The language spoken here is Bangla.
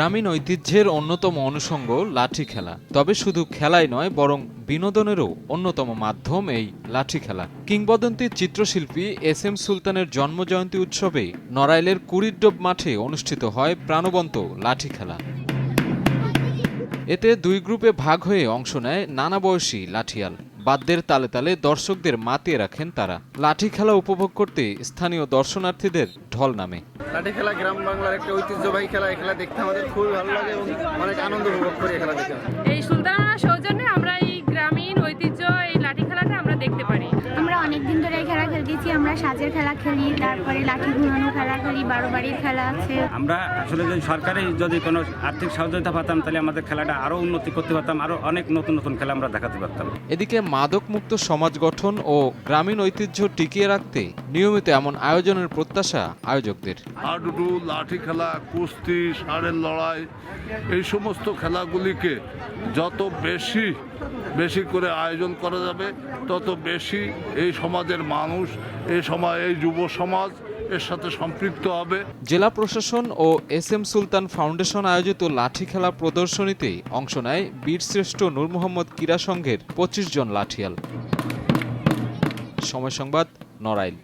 গ্রামীণ ঐতিহ্যের অন্যতম অনুষঙ্গ লাঠি খেলা। তবে শুধু খেলাই নয়, বরং বিনোদনেরও অন্যতম মাধ্যম এই লাঠি খেলা। কিংবদন্তি চিত্রশিল্পী এস এম সুলতানের জন্মজয়ন্তী উৎসবে নড়াইলের কুড়িড্ডব মাঠে অনুষ্ঠিত হয় প্রাণবন্ত লাঠি খেলা। এতে দুই গ্রুপে ভাগ হয়ে অংশ নেয় নানা বয়সী লাঠিয়াল। বাদ্যের তালে তালে দর্শকদের মাতিয়ে রাখেন তারা। লাঠি খেলা উপভোগ করতে স্থানীয় দর্শনার্থীদের ঢল নামে। লাঠি খেলা গ্রাম বাংলার একটা ঐতিহ্যবাহী খেলা। এই খেলা দেখতে আমাদের খুব ভালো লাগে এবং অনেক আনন্দ উপভোগ করি এই খেলা দেখে। এই সুলতানা সৌজন্যে আমরা এই গ্রামীণ ঐতিহ্য এই লাঠি খেলাটা আমরা দেখতে পারি আমরা অনেক দিন ধরে এই খেলা খেলতেছি আমরা সাজের খেলা খেলি তারপরে লাঠি ঘুরানো খেলা খেলি বারো বাড়ির খেলা আছে। আমরা আসলে যদি সরকারি যদি কোনো আর্থিক সহযোগিতা পাতাম তাহলে আমাদের খেলাটা আরও উন্নতি করতে পারতাম আরও অনেক নতুন নতুন খেলা আমরা দেখাতে পারতাম। এদিকে মাদকমুক্ত সমাজ গঠন ও গ্রামীণ ঐতিহ্য টিকিয়ে রাখতে নিয়মিত এমন আয়োজনের প্রত্যাশা আয়োজকদের। হাডুডু লাঠি খেলা কুস্তি ষাঁড়ের লড়াই এই সমস্ত খেলাগুলিকে যত বেশি বেশি করে আয়োজন করা যাবে। তত বেশি এই সমাজের মানুষ, এই সময়, এই যুব সমাজ এর সাথে সম্পৃক্ত হবে। জেলা প্রশাসন ও এস এম সুলতান ফাউন্ডেশন আয়োজিত লাঠি খেলা প্রদর্শনীতে অংশ নেয় বীরশ্রেষ্ঠ নূর মোহাম্মদ ক্রীড়া সংঘের পঁচিশ জন লাঠিয়াল। সময় সংবাদ, নড়াইল।